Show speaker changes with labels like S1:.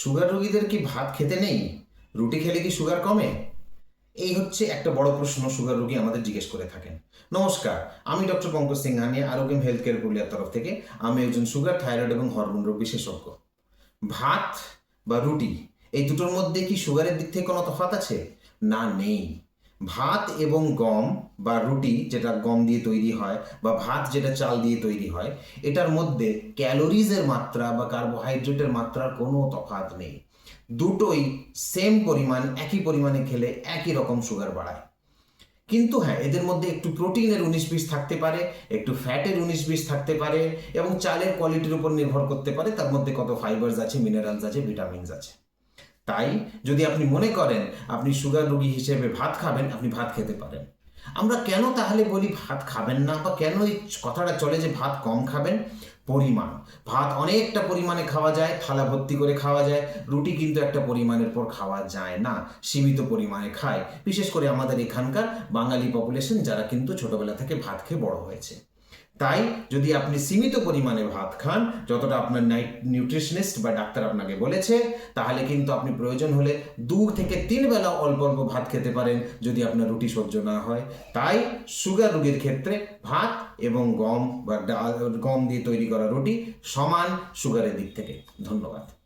S1: Sugar রোগীদের কি ভাত খেতে নেই? রুটি খেলে কি সুগার কমে? এই হচ্ছে একটা বড় প্রশ্ন সুগার রোগী আমাদের জিজ্ঞেস করে থাকেন। নমস্কার, আমি ডক্টর পঙ্কজ সিং আনি আরোগ্যম হেলথ কেয়ার পুরুলিয়ার তরফ থেকে আমি একজন সুগার, থাইরয়েড এবং হরমোন রোগ বিশেষজ্ঞ। ভাত বা রুটি, এই দুটোর মধ্যে কি সুগারের দিক থেকে কোনো তফাত আছে? না, নেই। ভাত এবং গম বা রুটি যেটা গম দিয়ে তৈরি হয় বা ভাত যেটা চাল দিয়ে তৈরি হয়, এটার মধ্যে ক্যালোরিজের মাত্রা বা কার্বোহাইড্রেটের মাত্রার কোনো তফাৎ নেই। দুটোই সেম পরিমাণ, একই পরিমাণে খেলে একই রকম সুগার বাড়ায়। কিন্তু হ্যাঁ এদের মধ্যে একটু প্রোটিনের উনিশ বিশ থাকতে পারে, একটু ফ্যাটের উনিশ বিশ থাকতে পারে এবং চালের কোয়ালিটির উপর নির্ভর করতে পারে, তার মধ্যে কত ফাইবারস আছে মিনারেলস আছে ভিটামিনস আছে। তাই যদি আপনি মনে করেন আপনি সুগার রোগী হিসেবে ভাত খাবেন, আপনি ভাত খেতে পারেন। আমরা কেন তাহলে বলি ভাত খাবেন না? বা কেন এই কথাটা চলে যে ভাত কম খাবেন? পরিমাণ। ভাত অনেকটা পরিমাণে খাওয়া যায়, থালা ভর্তি করে খাওয়া যায়, রুটি কিন্তু একটা পরিমাণের পর খাওয়া যায় না, সীমিত পরিমাণে খায়। বিশেষ করে আমাদের এখানকার বাঙালি পপুলেশন যারা কিন্তু ছোটবেলা থেকে ভাত খেয়ে বড় হয়েছে। তাই যদি আপনি সীমিত পরিমাণে ভাত খান, যতটা আপনার নিউট্রিশনিস্ট বা ডাক্তার আপনাকে বলেছে, তাহলে কিন্তু আপনি প্রয়োজন হলে দু থেকে তিন বেলা অল্প অল্প ভাত খেতে পারেন যদি আপনার রুটি সহ্য না হয়। তাই সুগার রোগীর ক্ষেত্রে ভাত এবং গম বা ডাল, গম দিয়ে তৈরি করা রুটি সমান সুগারের দিক থেকে। ধন্যবাদ।